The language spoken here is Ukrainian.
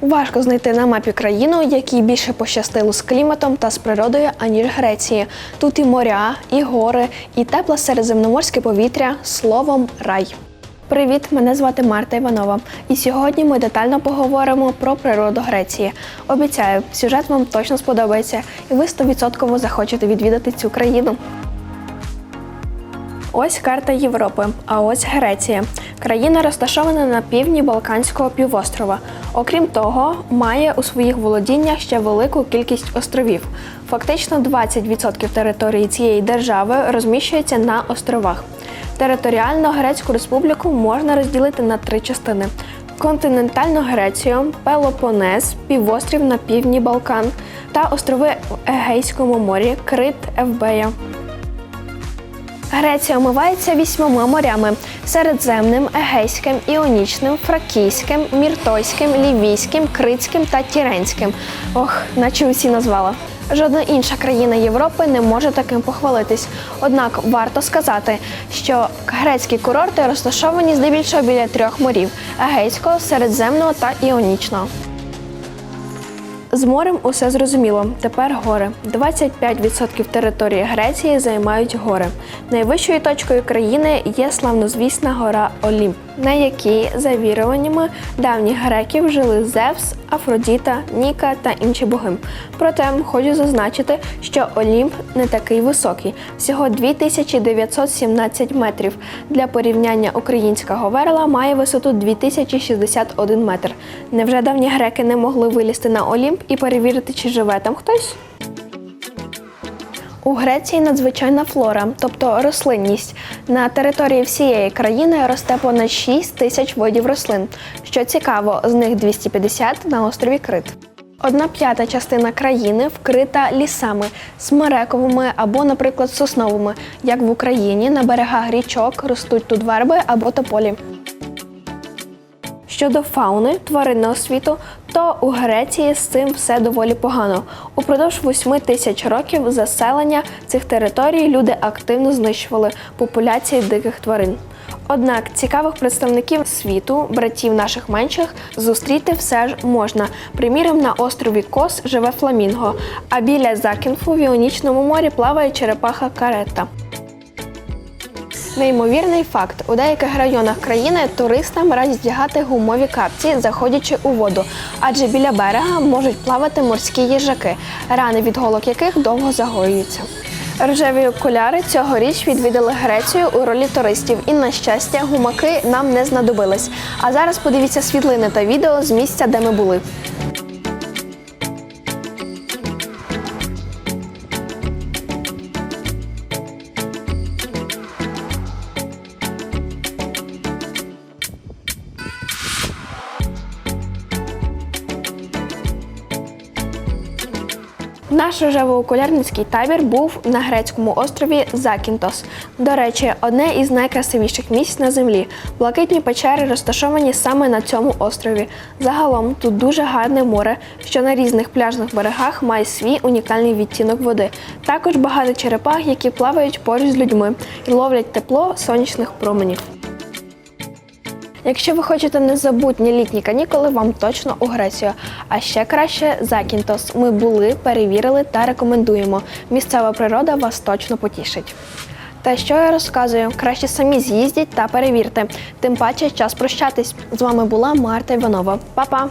Важко знайти на мапі країну, якій більше пощастило з кліматом та з природою, аніж Греції. Тут і моря, і гори, і тепле середземноморське повітря, словом, рай. Привіт, мене звати Марта Іванова. І сьогодні ми детально поговоримо про природу Греції. Обіцяю, сюжет вам точно сподобається, і ви 100% захочете відвідати цю країну. Ось карта Європи, а ось Греція. Країна розташована на півдні Балканського півострова. Окрім того, має у своїх володіннях ще велику кількість островів. Фактично 20% території цієї держави розміщується на островах. Територіально Грецьку республіку можна розділити на три частини: континентальну Грецію, Пелопонез, півострів на півдні Балкан та острови в Егейському морі, Крит, Евбея. Греція омивається вісьмома морями: Середземним, Егейським, Іонічним, Фракійським, Міртойським, Лівійським, Критським та Тіренським. Ох, наче усі назвала. Жодна інша країна Європи не може таким похвалитись. Однак варто сказати, що грецькі курорти розташовані здебільшого біля трьох морів: Егейського, Середземного та Іонічного. З морем усе зрозуміло. Тепер гори. 25% території Греції займають гори. Найвищою точкою країни є славнозвісна гора Олімп, на якій, за віруваннями давніх греків, жили Зевс, Афродіта, Ніка та інші боги. Проте хочу зазначити, що Олімп не такий високий, всього 2917 метрів. Для порівняння українська Говерла має висоту 2061 метр. Невже давні греки не могли вилізти на Олімп і перевірити, чи живе там хтось? У Греції надзвичайна флора, тобто рослинність. На території всієї країни росте понад 6 тисяч видів рослин. Що цікаво, з них 250 на острові Крит. Одна п'ята частина країни вкрита лісами, смерековими або, наприклад, сосновими, як в Україні на берегах річок ростуть тут верби або тополі. Щодо фауни тваринного світу, то у Греції з цим все доволі погано. Упродовж 8 тисяч років заселення цих територій люди активно знищували популяції диких тварин. Однак цікавих представників світу, братів наших менших, зустріти все ж можна. Приміром, на острові Кос живе фламінго, а біля Закінфу в Іонічному морі плаває черепаха карета. Неймовірний факт: у деяких районах країни туристам радять здягати гумові капці, заходячи у воду, адже біля берега можуть плавати морські їжаки, рани від голок яких довго загоюються. Рожеві окуляри цьогоріч відвідали Грецію у ролі туристів, і на щастя, гумаки нам не знадобились. А зараз подивіться світлини та відео з місця, де ми були. Наш рожево-окулярницький табір був на грецькому острові Закінтос. До речі, одне із найкрасивіших місць на землі. Блакитні печери розташовані саме на цьому острові. Загалом тут дуже гарне море, що на різних пляжних берегах має свій унікальний відтінок води. Також багато черепах, які плавають поруч з людьми і ловлять тепло сонячних променів. Якщо ви хочете незабутні літні канікули, вам точно у Грецію. А ще краще Закінтос. Ми були, перевірили та рекомендуємо. Місцева природа вас точно потішить. Та що я розказую? Краще самі з'їздіть та перевірте. Тим паче час прощатись. З вами була Марта Іванова. Па-па!